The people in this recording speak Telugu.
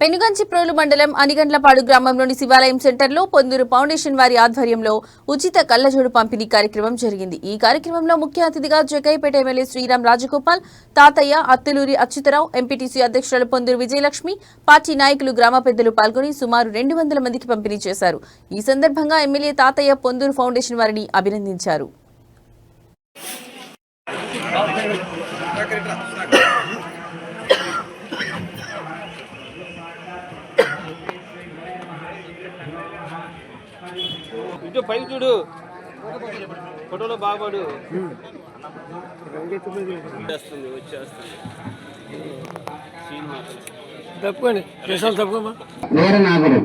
పెనుగంచిప్రోలు మండలం అనిగండ్లపాడు గ్రామంలోని శివాలయం సెంటర్లో పొందూరు ఫౌండేషన్ వారి ఆధ్వర్యంలో ఉచిత కళ్ళజోడు పంపిణీ కార్యక్రమం జరిగింది. ఈ కార్యక్రమంలో ముఖ్య అతిథిగా జగైపేట ఎమ్మెల్యే శ్రీరామ్ రాజగోపాల్ తాతయ్య అత్తులూరి అచ్యుతరావు ఎంపీటీసీ అధ్యక్షురాలు పొందూరు విజయలక్ష్మి పార్టీ నాయకులు గ్రామ పెద్దలు పాల్గొని సుమారు రెండు వందల మందికి పంపిణీ చేశారు. ఈ సందర్భంగా ఎమ్మెల్యే తాతయ్య పొందూరు ఫౌండేషన్ వారిని అభినందించారు. ఇటు పైకి చూడు. ఫోటోలో బాగుపడు. వచ్చేస్తుంది వచ్చేస్తుంది. తప్పుకోండి. దేశాలు తప్పుకోమా వీరనాగుడు